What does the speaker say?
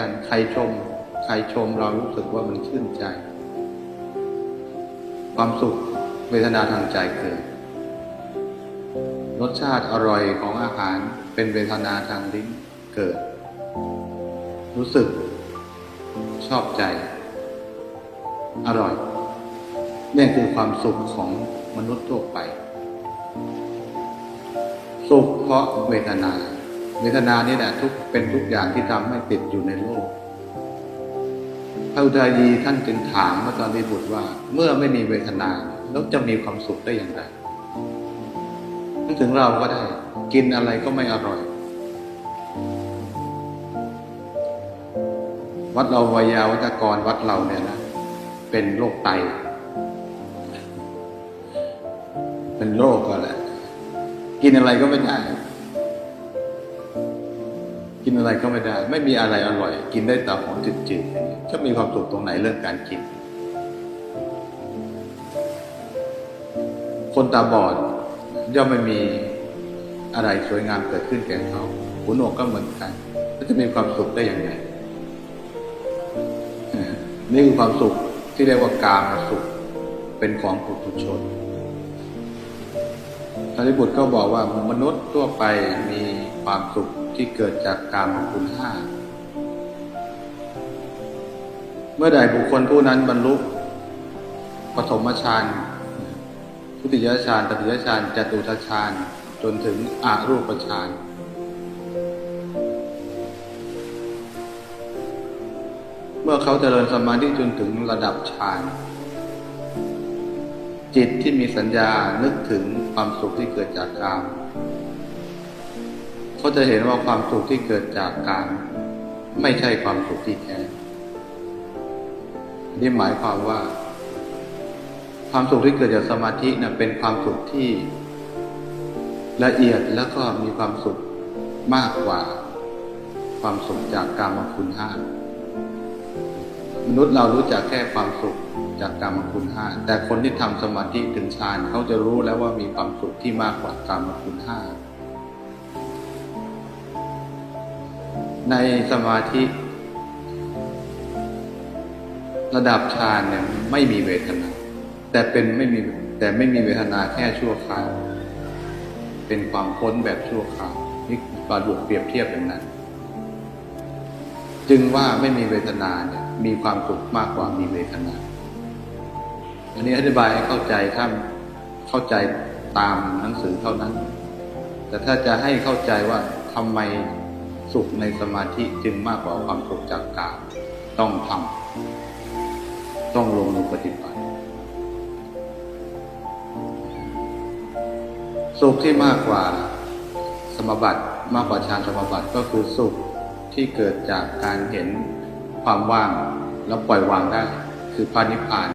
กัน ใครชม ใครชมเรารู้สึกว่ามันชื่นใจ ความสุขเวทนาทางใจเกิดรสชาติอร่อยของอาหารเป็นเวทนาทางลิ้นเกิด รู้สึก ชอบใจ อร่อยนี่คือความสุขของมนุษย์ทั่วไป สุขเพราะเวทนา เวทนานี่แหละทุกเป็นทุกอย่างที่ทำให้ติดอยู่ในโลกพระอุทัยดีท่านจึงถามพระตอนรีบุตรว่า เมื่อไม่มีเวทนาแล้วจะมีความสุขได้อย่างไรนึกถึงเราก็ได้ กินอะไรก็ไม่อร่อย วัดเราวายาวัจกรวัดเราเนี่ยนะเป็นโรคไต เป็นโรคก็แหละ กินอะไรก็ไม่ได้ กินอะไรก็ไม่ได้ ไม่มีอะไรอร่อย กินได้แต่ของจืดๆจะมีความสุขตรงไหนเรื่องการกิน คนตาบอดย่อมไม่มีอะไรสวยงามเกิดขึ้นแก่เขาหูหนวกก็เหมือนกันจะมีความสุขได้อย่างไรนี่คือความสุขที่เรียกว่ากามสุข เป็นของปุถุชนสารีบุตรก็บอกว่ามนุษย์ทั่วไปมี ความสุขที่เกิดจากการมคุณห้า เมื่อใดบุคคลผู้นั้นบรรลุปฐมฌานทุติยฌานตติยฌานจตุตฌานจนถึงอารูปฌานเมื่อเขาเจริญสมาธิจนถึงระดับฌานจิตที่มีสัญญานึกถึงความสุขที่เกิดจากกาม เขาจะเห็นว่าความสุขที่เกิดจากการไม่ใช่ความสุขที่แท้นี่หมายความว่า ความสุขที่เกิดจากสมาธินะเป็นความสุขที่ละเอียดแล้วก็มีความสุขมากกว่า ความสุขจากกามคุณห้ามนุษย์เรารู้จักแค่ความสุขจากกามคุณห้าแต่คนที่ทำสมาธิถึงฌานเขาจะรู้แล้วว่ามีความสุขที่มากกว่ากามคุณห้า ในสมาธิ ระดับฌานเนี่ยไม่มีเวทนา แต่เป็นไม่มีแต่ไม่มีเวทนาแค่ชั่วคราวเป็นความพ้นแบบชั่วคราวนี่ปาดุเปรียบเทียบอย่างนั้น จึงว่าไม่มีเวทนาเนี่ยมีความสุขมากกว่ามีเวทนา อันนี้อธิบายให้เข้าใจถ้าเข้าใจตามหนังสือเท่านั้น แต่ถ้าจะให้เข้าใจว่าทำไม สุขในสมาธิจึงมากกว่าความสุขจากกายต้องทำต้องลงมือปฏิบัติ สุขที่มากกว่าสมบัติมากกว่าฌานสมบัติก็คือสุขที่เกิดจากการเห็นความว่างแล้วปล่อยวางได้ คือพระนิพาน